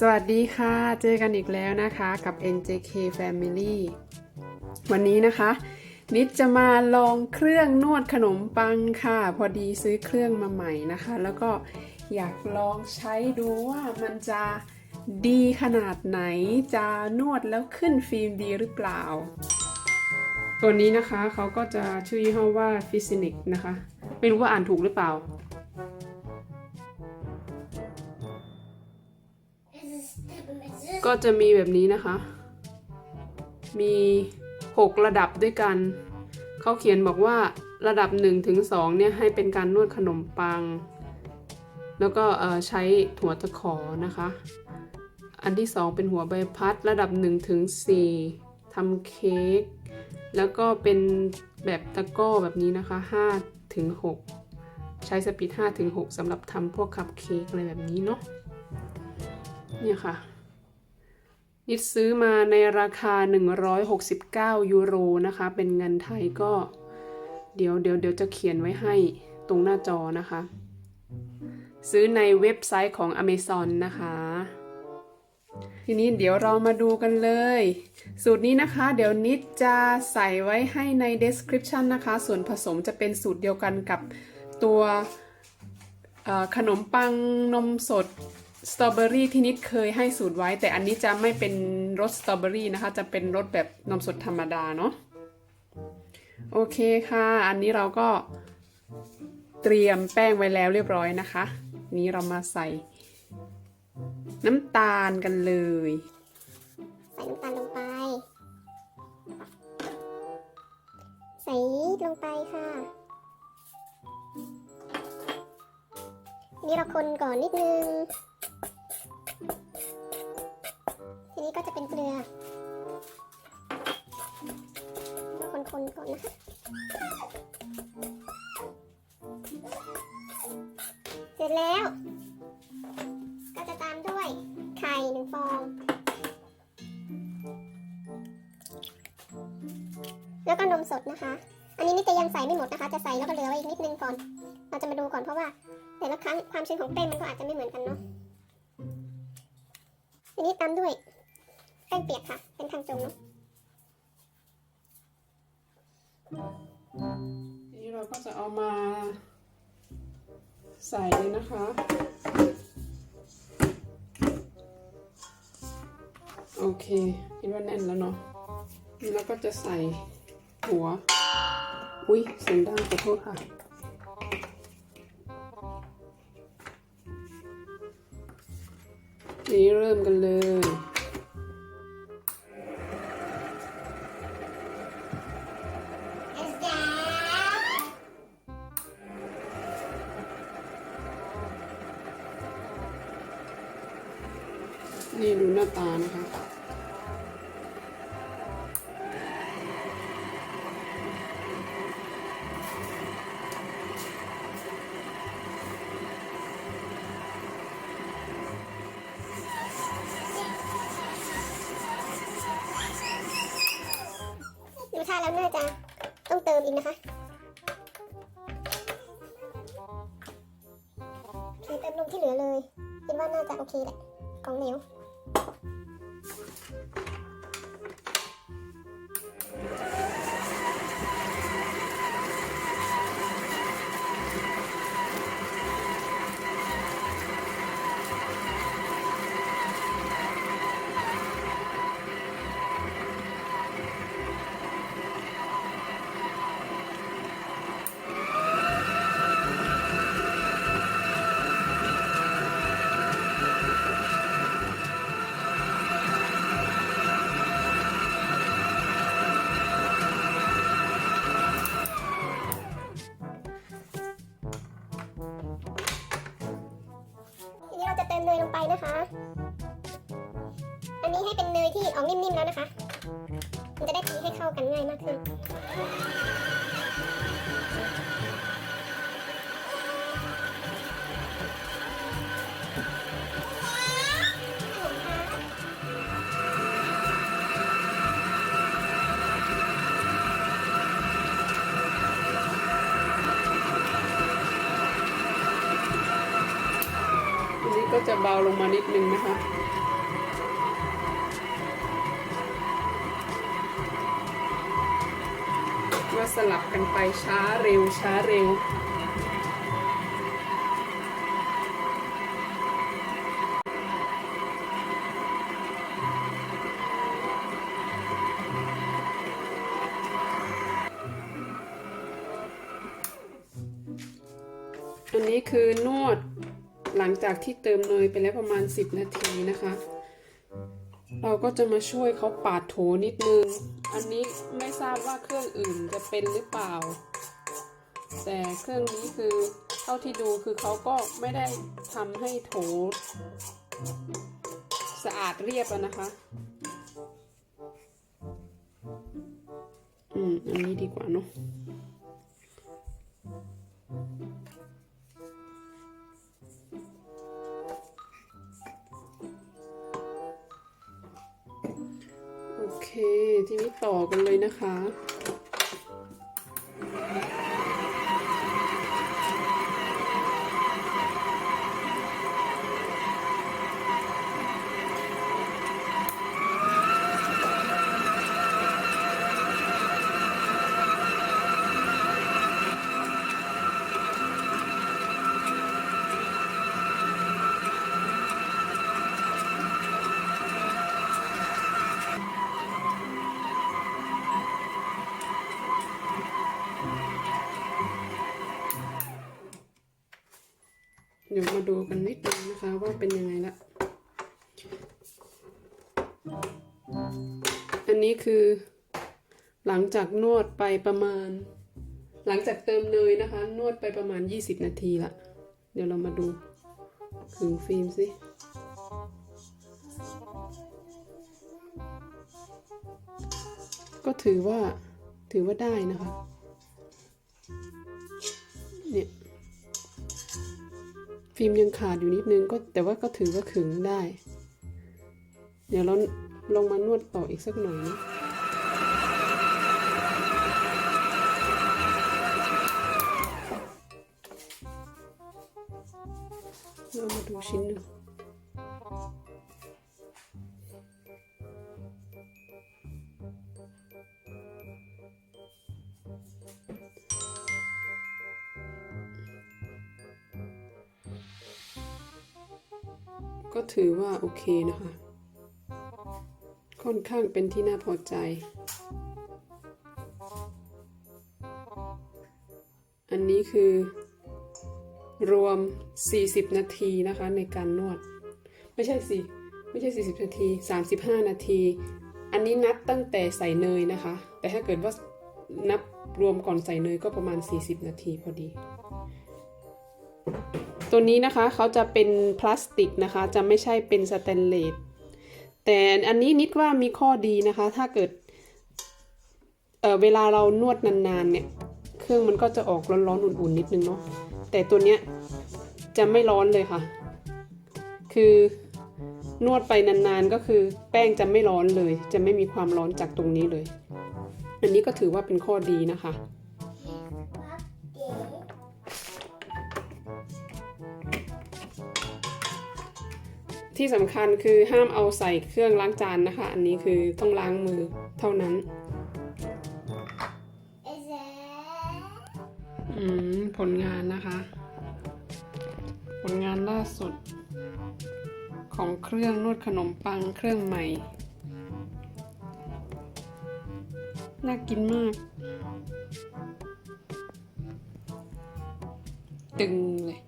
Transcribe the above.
สวัสดีค่ะ เจอกันอีกแล้วนะคะกับ NJK Family วันนี้นะคะ นิดจะมาลองเครื่องนวดขนมปังค่ะ พอดีซื้อเครื่องมาใหม่นะคะ แล้วก็อยากลองใช้ดูว่ามันจะดีขนาดไหนจะนวดแล้วขึ้นฟิล์มดีหรือเปล่า ตัวนี้นะคะเขาก็จะชื่อยี่ห้อว่า f i s i n i c นะคะ ไม่รู้ว่าอ่านถูกหรือเปล่า ก็จะมีแบบนี้นะคะ มี 6 ระดับด้วยกัน เขาเขียนบอกว่าระดับ1ถึง2เนี่ยให้เป็นการนวดขนมปัง แล้วก็ใช้ถั่วตะขอนะคะ อันที่ 2 เป็นหัวใบพัดระดับ1ถึง4ทำเค้ก แล้วก็เป็นแบบตะก้อแบบนี้นะคะ5ถึง6ใช้สปีด5ถึง6สำหรับทำพวกคัพเค้กอะไรแบบนี้เนาะเนี่ยค่ะ นิดซื้อมาในราคา 169 ยูโรนะคะ เป็นเงินไทยก็ เดี๋ยวเดี๋ยวเดี๋ยวจะเขียนไว้ให้ตรงหน้าจอนะคะ ซื้อในเว็บไซต์ของ Amazon นะคะ ทีนี้เดี๋ยวเรามาดูกันเลย สูตรนี้นะคะ เดี๋ยวนิดจะใส่ไว้ให้ใน description นะคะ ส่วนผสมจะเป็นสูตรเดียวกันกับตัวขนมปังนมสด สตรอเบอรี่ที่นิดเคยให้สูตรไว้ แต่อันนี้จะไม่เป็นรสสตรอเบอรี่นะคะ จะเป็นรสแบบนมสดธรรมดาเนาะโอเคค่ะ อันนี้เราก็เตรียมแป้งไว้แล้วเรียบร้อยนะคะ นี้เรามาใส่ น้ำตาลกันเลย ใส่น้ำตาลลงไป ใส่ลงไปค่ะ นี้เราคนก่อนนิดนึง ทีนี้ก็จะเป็นเกลือคนๆก่อนนะคะเสร็จแล้ว ก็จะตามด้วยไข่หนึ่งฟอง แล้วก็นมสดนะคะ อันนี้นิตยังใส่ไม่หมดนะคะ จะใส่แล้วก็เหลือไว้อีกนิดนึงก่อน เราจะมาดูก่อนเพราะว่า แต่ละครั้งความชื้นของแป้งมันก็อาจจะไม่เหมือนกันเนาะทีนี้ตามด้วย แป้งเปียกค่ะ เป็นทางจงเนาะทีนี้เราก็จะเอามาใส่เลยนะคะโอเคคิดว่าแน่นแล้วเนาะแล้วก็จะใส่หัว อุ้ยเสียงดังขอโทษค่ะ นี่เริ่มกันเลย นี่ดูหน้าตานะคะดูท่าแล้วน่าจะต้องเติมอีกนะคะโอเคเติมนมที่เหลือเลย คิดว่าน่าจะโอเคแหละของเหลว เราจะเติมเนยลงไปนะคะ อันนี้ให้เป็นเนยที่ออกนิ่มๆแล้วนะคะ มันจะได้ตีให้เข้ากันง่ายมากขึ้น จะเบาลงมานิดนึงนะคะว่าสลับกันไปช้าเร็วช้าเร็วอันนี้คือนวด หลังจากที่เติมเนยไปแล้วประมาณ 10 นาทีนะคะ เราก็จะมาช่วยเขาปาดโถนิดนึง อันนี้ไม่ทราบว่าเครื่องอื่นจะเป็นหรือเปล่า แต่เครื่องนี้คือเท่าที่ดูคือเขาก็ไม่ได้ทำให้โถสะอาดเรียบนะคะ อืม อันนี้ดีกว่าเนาะ ทีนี้ต่อกันเลยนะคะ ดี๋ยวมาดูกันนิดนึงนะคะว่าเป็นยังไงละ อันนี้คือหลังจากนวดไปประมาณ หลังจากเติมเนยนะคะ นวดไปประมาณ 20 นาทีละเดี๋ยวเรามาดูขึงฟิล์มสิก็ถือว่าถือว่าได้นะคะเนี่ย ฟิล์มยังขาดอยู่นิดนึงก็แต่ว่าก็ถือว่าขึงได้ เดี๋ยวเราลงมานวดต่ออีกสักหน่อยนะเรามาดูชิ้นหนึ่ง ก็ถือว่าโอเคนะคะ ค่อนข้างเป็นที่น่าพอใจ อันนี้คือ รวม 40 นาทีนะคะในการนวด ไม่ใช่สิ ไม่ใช่ 40 นาที 35 นาที อันนี้นับตั้งแต่ใส่เนยนะคะ แต่ถ้าเกิดว่านับรวมก่อนใส่เนยก็ประมาณ 40 นาทีพอดี ตัวนี้นะคะเขาจะเป็นพลาสติกนะคะ จะไม่ใช่เป็นสแตนเลสแต่อันนี้นิดว่ามีข้อดีนะคะ ถ้าเกิดเเวลาเรานวดนานๆเนี่ย เครื่องมันก็จะออกร้อนๆอุ่นๆนิดนึงเนาะแต่ตัวเนี้ยจะไม่ร้อนเลยค่ะ คือนวดไปนานๆก็คือแป้งจะไม่ร้อนเลย จะไม่มีความร้อนจากตรงนี้เลย อันนี้ก็ถือว่าเป็นข้อดีนะคะ ที่สำคัญคือห้ามเอาใส่เครื่องล้างจานนะคะ อันนี้คือต้องล้างมือเท่านั้นอืมผลงานนะคะ ผลงานล่าสุด ของเครื่องนวดขนมปังเครื่องใหม่ น่ากินมาก ตึงเลย